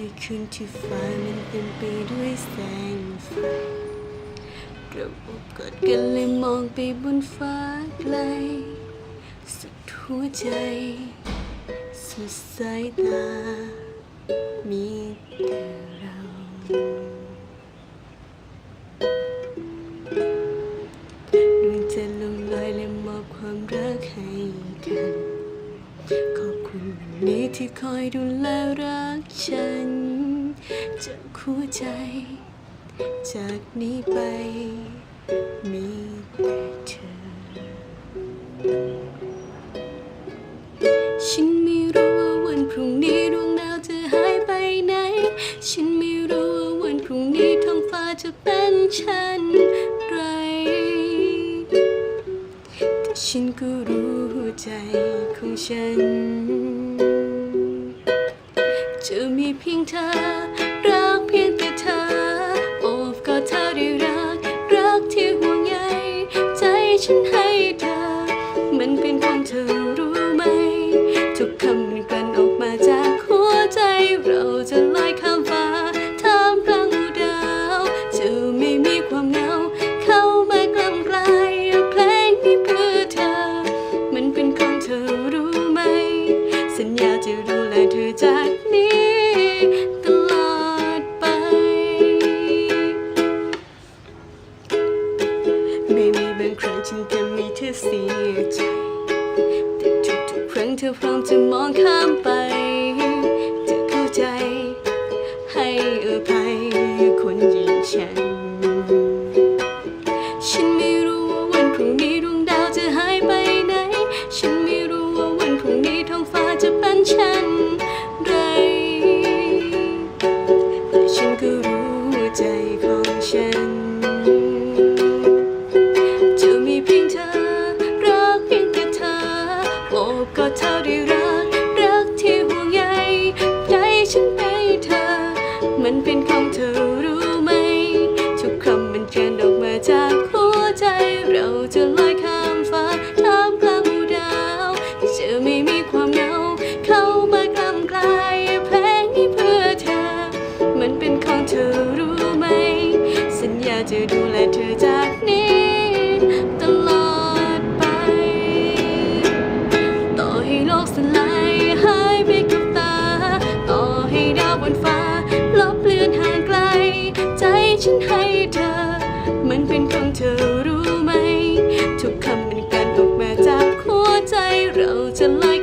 ในคืนที่ฟ้ามันเต็มไปด้วยแสงไฟเราอบกอดกันเลยมองไปบนฟ้าไกล สุดหัวใจ สุดสายตา นี้ที่คอยดูแลรักฉันจากหัวใจ จากนี้ไป มีแต่เธอ ฉันไม่รู้ว่าวันพรุ่งนี้ดวงดาวจะหายไปไหน ฉันไม่รู้ว่าวันพรุ่งนี้ท้องฟ้าจะเป็นเช่นไร แต่ฉันก็รู้หัวใจของฉัน จะมีเพียงเธอ ครั้งฉันจะมีเธอเสียใจแต่ทุกๆครั้งเธอพร้อมจะมองข้ามไป จะเข้าใจ ให้อภัยคนย่งฉัน ฉันไม่รู้ว่าวันพรุ่งนี้ดวงดาวจะหายไปไหน ฉันไม่รู้ว่าวันพรุ่งนี้ท้องฟ้าจะเป็นเช่นไร แต่ฉันก็รู้ใจ มันเป็นของเธอรู้ไหม ทุกคำมันเกินออกมาจากหัวใจ เราจะลอยข้ามฟ้าท่ามกลางดูดาวจะไม่มีความเหงา เข้ามากล้ำกลายเพลงนี้เพื่อเธอ มันเป็นของเธอรู้ไหม สัญญาจะดูแลเธอจากนี้ ฉันให้เธอ มันเป็นของเธอรู้ไหม ทุกคำเป็นการออกมาจากหัวใจเราจะลอย